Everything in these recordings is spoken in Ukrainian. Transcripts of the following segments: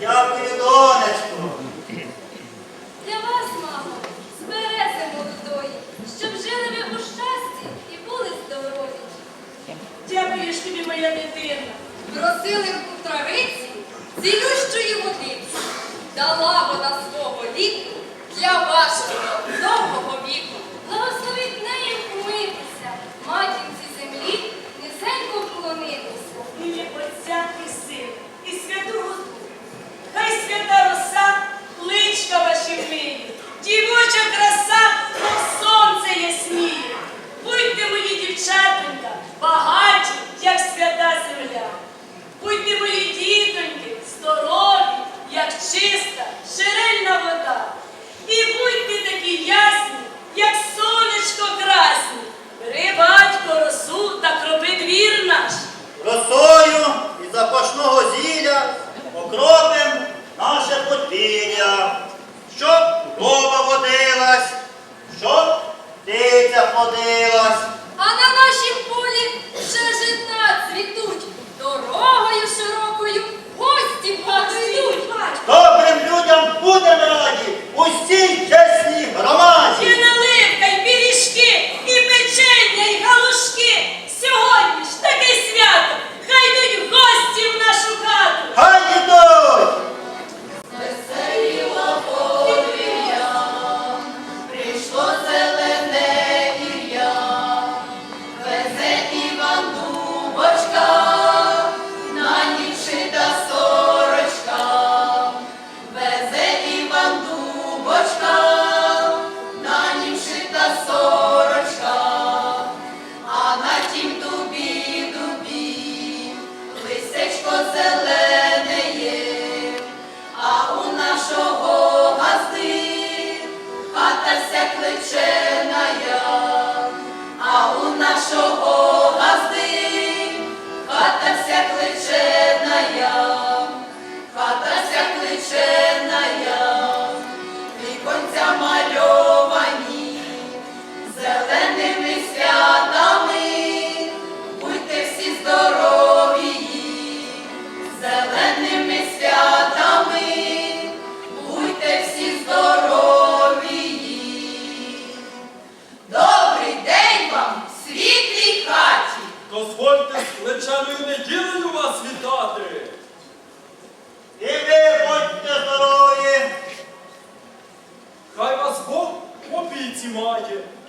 Дякую, донечко. Для вас, мамо, збереться молодої, щоб жили ви у щасті і були здорові. Дякую ж тобі, моя дитина. Просили у травиці цілющої водиці. Дала вона свого ліку для вашого довгого віку.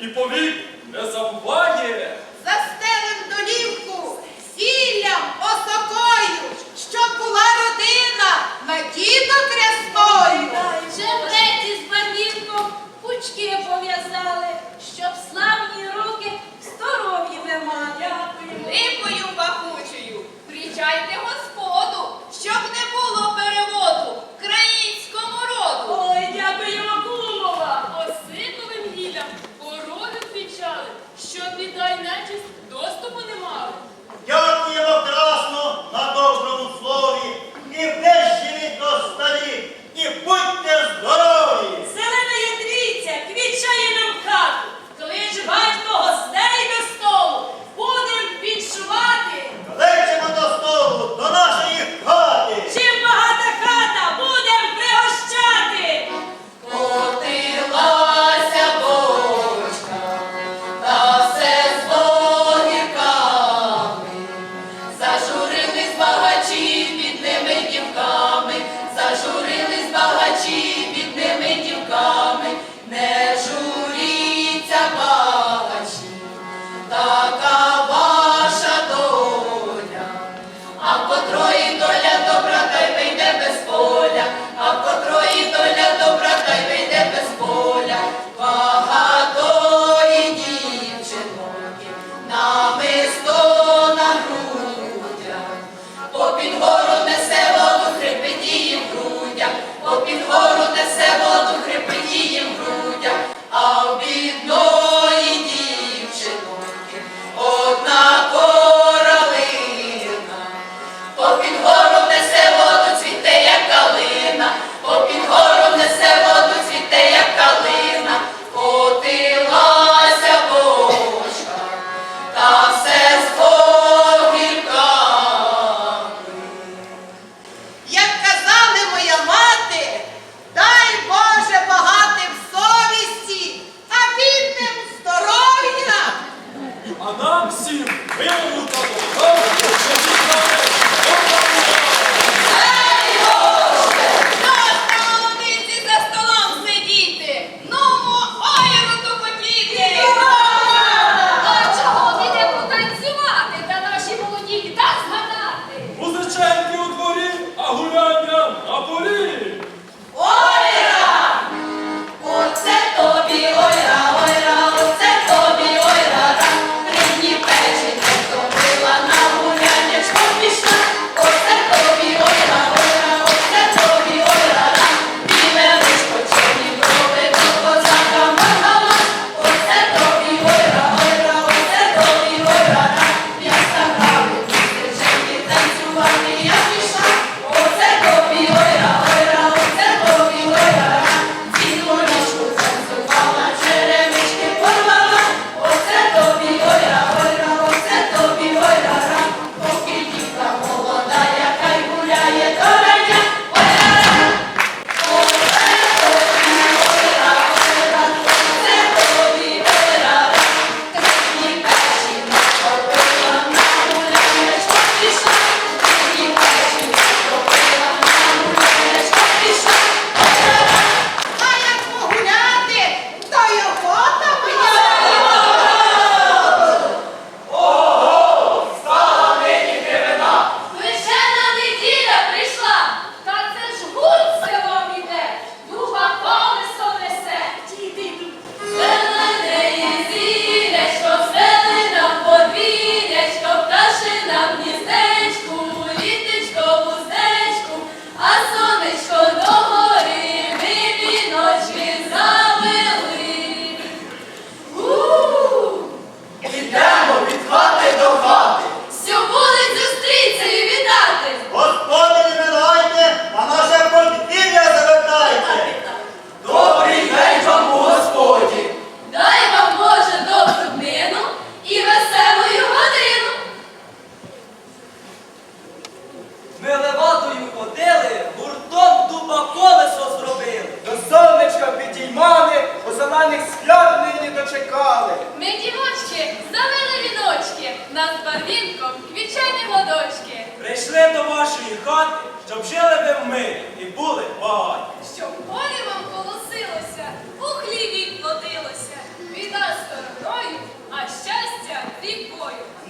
E por mim, essa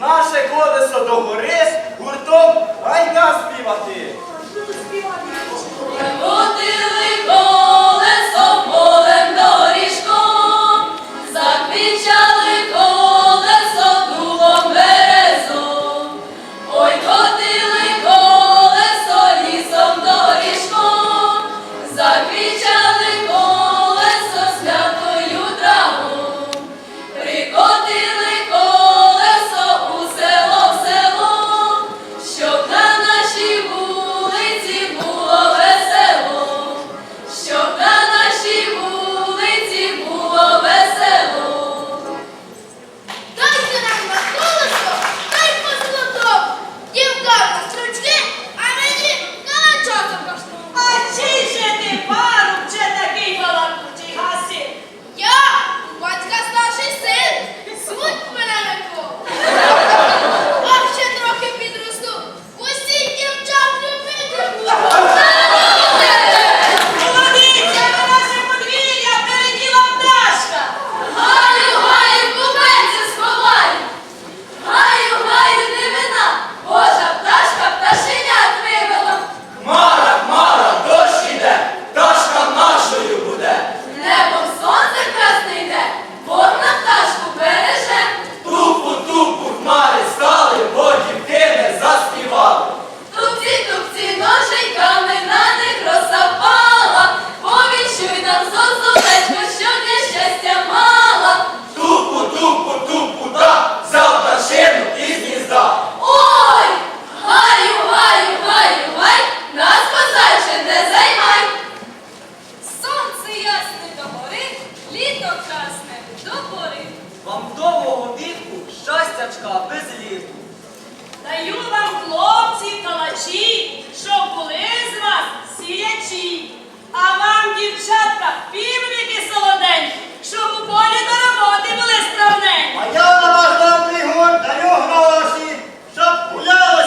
Наше колесо до гори, гуртом гайда співати. косячка, без літу. Даю вам, хлопці, калачі, щоб були з вас сіячі. А вам, дівчатка, півники солоденькі, щоб у полі до роботи були стравненькі. А я на вас дам пригод, даю гроші, щоб гуляли.